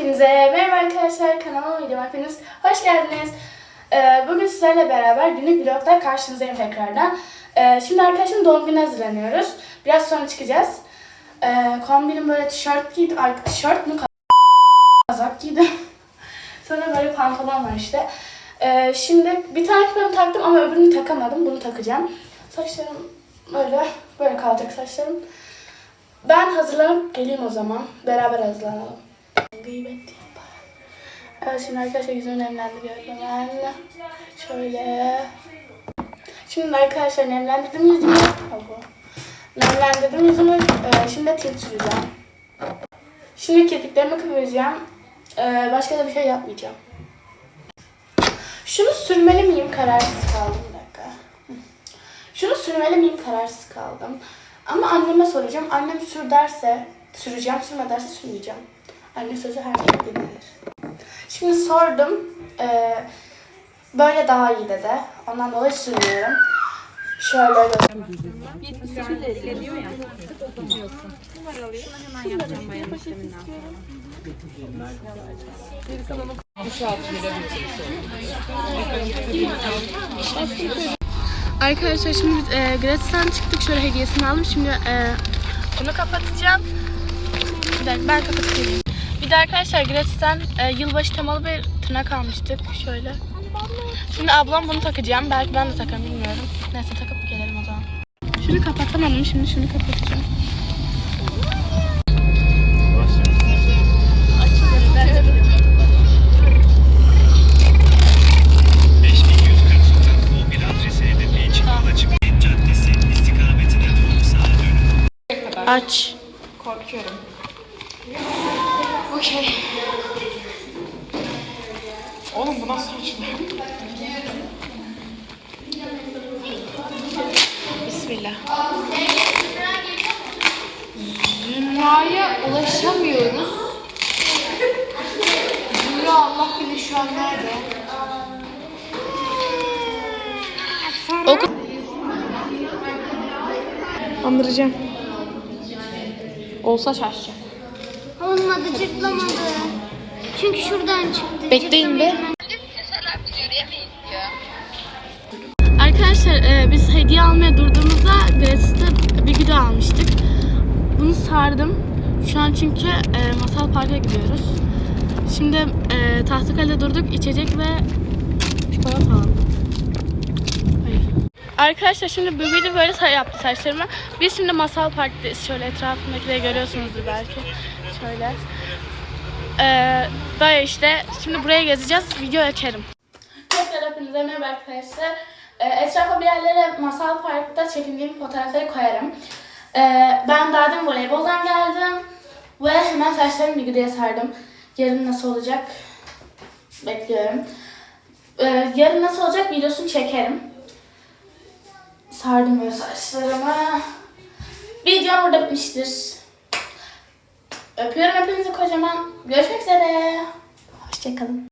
Hepinize merhaba arkadaşlar kanalıma videoma hepiniz hoş geldiniz. Ee, bugün sizlerle beraber günlük vlogda karşınızdayım tekrardan. Ee, şimdi arkadaşım doğum günü hazırlanıyoruz. Biraz sonra çıkacağız. Ee, kombinim böyle tişört giydim. Ay, tişört mü? Kazak giydim. sonra böyle pantolon var işte. Şimdi bir tane küpemi taktım ama öbürünü takamadım. Bunu takacağım. Saçlarım böyle böyle kalacak saçlarım. Ben hazırlanıp geleyim o zaman. Beraber hazırlanalım. Gıybet yapar. Evet şimdi arkadaşlar yüzümü nemlendiriyorum ben. Şöyle. Şimdi arkadaşlar nemlendirdim yüzümü. Nemlendirdim yüzümü. Ee, şimdi tint süreceğim. Şimdi kirpiklerimi kıvıracağım. Ee, başka da bir şey yapmayacağım. Şunu sürmeli miyim kararsız kaldım bir dakika. Şunu sürmeli miyim kararsız kaldım. Ama anneme soracağım. Annem sür derse süreceğim, sürme derse sürmeyeceğim. Anne sözü her şey dinlenir. Şimdi sordum. Ee, böyle daha iyi dedi. Ondan dolayı sürmüyorum. Şöyle göstereyim. Arkadaşlar şimdi biz e, Gratis'ten çıktık. Şöyle hediyesini aldım. Şimdi e, bunu kapatacağım. Ben kapatıp geleyim. Bir de arkadaşlar Gratis'ten e, yılbaşı temalı bir tırnak almıştık. Şöyle. Şimdi ablam bunu takacağım. Belki ben de takarım bilmiyorum. Neyse takıp gelelim o zaman. Şunu kapatamadım. Şimdi şunu kapatacağım. Açıyorum. 5140 sokak U1 adresi hedefi için yola çıkmayın caddesi istikametine doğru sağa dönün. Aç. Korkuyorum. Okey. Oğlum bu nasıl açılıyor? Bismillah. Zümra'ya ulaşamıyoruz. Zümra Allah bilir şu an nerede? Oku. Andıracağım. Olsa şaşacak. Olmadı cırtlamadı. Çünkü şuradan çıktı. Bekleyin be. Arkadaşlar e, biz hediye almaya durduğumuzda Gratis'te bir video almıştık. Bunu sardım. Şu an çünkü e, Masal Park'a gidiyoruz. Şimdi e, Tahtakale'de durduk. içecek ve çikolata aldım. Arkadaşlar şimdi bu video böyle say yaptı saçlarıma. Biz şimdi Masal Park'tayız. Şöyle etrafındakileri görüyorsunuzdur belki. Şöyle. Ee, böyle işte. Şimdi buraya gezeceğiz. Video açarım. Tekrar hepinize merhaba arkadaşlar. Ee, etrafa bir yerlere Masal Park'ta çekindiğim fotoğrafları koyarım. Ee, ben daha demin voleyboldan geldim. Ve hemen saçlarımı bir güdeye sardım. Yarın nasıl olacak? Bekliyorum. Ee, yarın nasıl olacak videosunu çekerim. Sardım böyle saçlarımı. Videom burada bitmiştir. Öpüyorum hepinizi kocaman. Görüşmek üzere. Hoşçakalın.